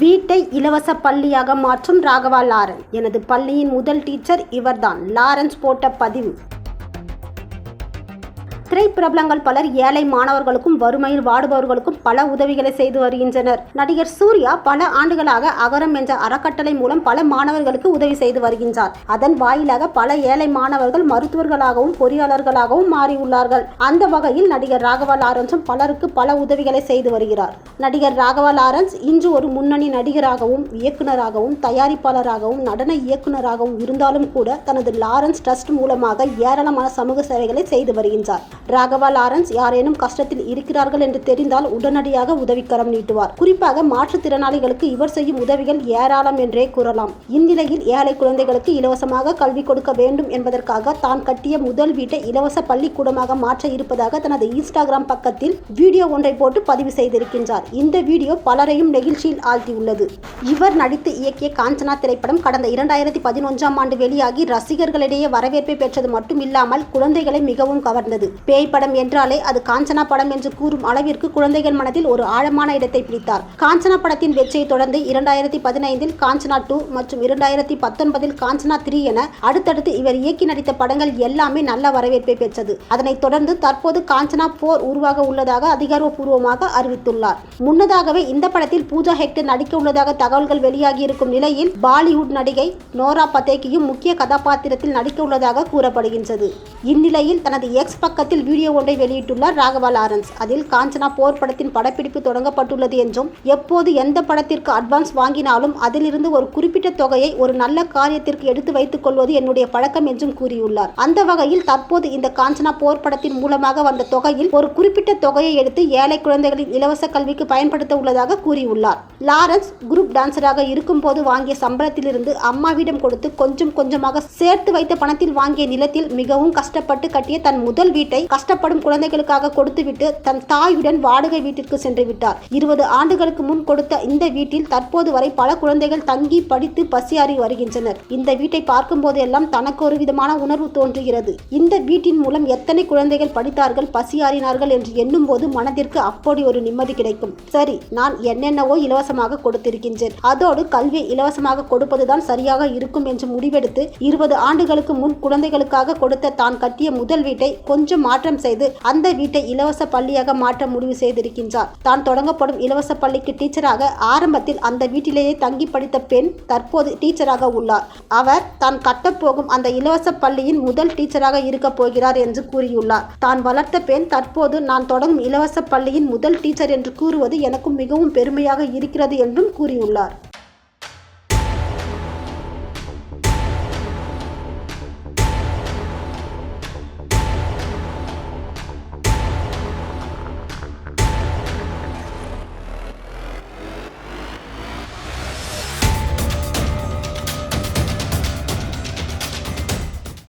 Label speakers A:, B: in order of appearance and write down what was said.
A: வீட்டை இலவச பள்ளியாக மாற்றும் ராகவா லாரன். எனது பள்ளியின் முதல் டீச்சர் இவர்தான். லாரன்ஸ் போட்ட பதிவு. திரைப்பிரபலங்கள் பலர் ஏழை மாணவர்களுக்கும் வறுமையில் வாடுபவர்களுக்கும் பல உதவிகளை செய்து வருகின்றனர். நடிகர் சூர்யா பல ஆண்டுகளாக அகரம் என்ற அறக்கட்டளை மூலம் பல மாணவர்களுக்கு உதவி செய்து வருகின்றார். அதன் வாயிலாக பல ஏழை மாணவர்கள் மருத்துவர்களாகவும் பொறியாளர்களாகவும் மாறியுள்ளார்கள். அந்த வகையில் நடிகர் ராகவா லாரன்ஸும் பலருக்கு பல உதவிகளை செய்து வருகிறார். நடிகர் ராகவா லாரன்ஸ் இன்று ஒரு முன்னணி நடிகராகவும் இயக்குனராகவும் தயாரிப்பாளராகவும் நடன இயக்குனராகவும் இருந்தாலும் கூட தனது லாரன்ஸ் ட்ரஸ்ட் மூலமாக ஏராளமான சமூக சேவைகளை செய்து வருகின்றார். ராகவா லாரன்ஸ் யாரேனும் கஷ்டத்தில் இருக்கிறார்கள் என்று தெரிந்தால் உடனடியாக உதவிக்கரம் நீட்டுவார். குறிப்பாக மாற்றுத்திறனாளிகளுக்கு இவர் செய்யும் உதவிகள் ஏராளம் என்றே கூறலாம். இந்நிலையில் ஏழை குழந்தைகளுக்கு இலவசமாக கல்வி கொடுக்க வேண்டும் என்பதற்காக தான் கட்டிய முதல் வீட்டை இலவச பள்ளிக்கூடமாக மாற்ற இருப்பதாக தனது இன்ஸ்டாகிராம் பக்கத்தில் வீடியோ ஒன்றை போட்டு பதிவு செய்திருக்கின்றார். இந்த வீடியோ பலரையும் நெகிழ்ச்சியில் ஆழ்த்தியுள்ளது. இவர் நடித்து இயக்கிய காஞ்சனா திரைப்படம் கடந்த இரண்டாயிரத்தி பதினொன்றாம் ஆண்டு வெளியாகி ரசிகர்களிடையே வரவேற்பை பெற்றது மட்டும் இல்லாமல் குழந்தைகளை மிகவும் கவர்ந்தது. பேய் படம் என்றாலே அது காஞ்சனா படம் என்று கூறும் அளவிற்கு குழந்தைகள் மனதில் ஒரு ஆழமான இடத்தை பிடித்தார். காஞ்சனா படத்தின் வெற்றியை தொடர்ந்து இரண்டாயிரத்தி பதினைந்தில் காஞ்சனா டூ மற்றும் இரண்டாயிரத்தி பத்தொன்பதில் காஞ்சனா த்ரீ என அடுத்தடுத்து இவர் இயக்கி நடித்த படங்கள் எல்லாமே நல்ல வரவேற்பை பெற்றது. அதனைத் தொடர்ந்து தற்போது காஞ்சனா போர் உருவாக உள்ளதாக அதிகாரப்பூர்வமாக அறிவித்துள்ளார். முன்னதாகவே இந்த படத்தில் பூஜா ஹெக்டர் நடிக்க உள்ளதாக தகவல்கள் வெளியாகி இருக்கும் நிலையில் பாலிவுட் நடிகை நோரா பத்தேக்கியும் முக்கிய கதாபாத்திரத்தில் நடிக்க உள்ளதாக கூறப்படுகின்றது. இந்நிலையில் தனது எக்ஸ் பக்கத்தில் வீடியோ ஒன்றை வெளியிட்டுள்ளார் ராகவா லாரன்ஸ். அதில் காஞ்சனா போர் படத்தின் படப்பிடிப்பு தொடங்கப்பட்டுள்ளது என்றும் எப்போது எந்த படத்திற்கு அட்வான்ஸ் வாங்கினாலும் அதிலிருந்து ஒரு குறிப்பிட்ட தொகையை ஒரு நல்ல காரியத்திற்கு எடுத்து வைத்துக் கொள்வது என்னுடைய பழக்கம் என்றும் கூறியுள்ளார். அந்த வகையில் தற்போது இந்த காஞ்சனா போர் படத்தின் மூலமாக வந்த தொகையில் ஒரு குறிப்பிட்ட தொகையை எடுத்து ஏழை குழந்தைகளின் இலவச கல்விக்கு பயன்படுத்த உள்ளதாக கூறியுள்ளார். லாரன்ஸ் குரூப் டான்சராக இருக்கும்போது வாங்கிய சம்பளத்திலிருந்து அம்மாவிடம் கொடுத்து கொஞ்சம் கொஞ்சமாக சேர்த்து வைத்த பணத்தில் வாங்கிய நிலத்தில் மிகவும் கஷ்டப்பட்டு கட்டிய தன் முதல் வீட்டை கஷ்டப்படும் குழந்தைகளுக்காக கொடுத்துவிட்டு தன் தாயுடன் வாடகை வீட்டிற்கு சென்று விட்டார். இருபது ஆண்டுகளுக்கு முன் கொடுத்த இந்த வீட்டில் தற்போது வரை பல குழந்தைகள் தங்கி படித்து பசியாறி வருகின்றனர். இந்த வீட்டை பார்க்கும் போதெல்லாம் தனக்கு ஒரு விதமான உணர்வு தோன்றுகிறது. இந்த வீட்டின் மூலம் எத்தனை குழந்தைகள் படித்தார்கள் பசியாறினார்கள் என்று எண்ணும் போது மனதிற்கு அப்படி ஒரு நிம்மதி கிடைக்கும். சரி நான் என்னென்னவோ இலவச இலவசமாக கொடுத்திருக்கின்றேன். அதோடு கல்வியை இலவசமாக கொடுப்பதுதான் சரியாக இருக்கும் என்று முடிவெடுத்து இருபது ஆண்டுகளுக்கு முன் குழந்தைகளுக்காக கொடுத்த தான் கட்டிய முதல் வீட்டை கொஞ்சம் மாற்றம் செய்து அந்த வீட்டை இலவச பள்ளியாக மாற்ற முடிவு செய்திருக்கின்றார். தான் தொடங்கப்படும் இலவச பள்ளிக்கு டீச்சராக ஆரம்பத்தில் அந்த வீட்டிலேயே தங்கி படித்த பெண் தற்போது டீச்சராக உள்ளார். அவர் தான் கட்டப்போகும் அந்த இலவச பள்ளியின் முதல் டீச்சராக இருக்கப் போகிறார் என்று கூறியுள்ளார். தான் வளர்த்த பெண் தற்போது நான் தொடங்கும் இலவச பள்ளியின் முதல் டீச்சர் என்று கூறுவது எனக்கும் மிகவும் பெருமையாக இருக்கிறது என்றும் கூறியுள்ளார்.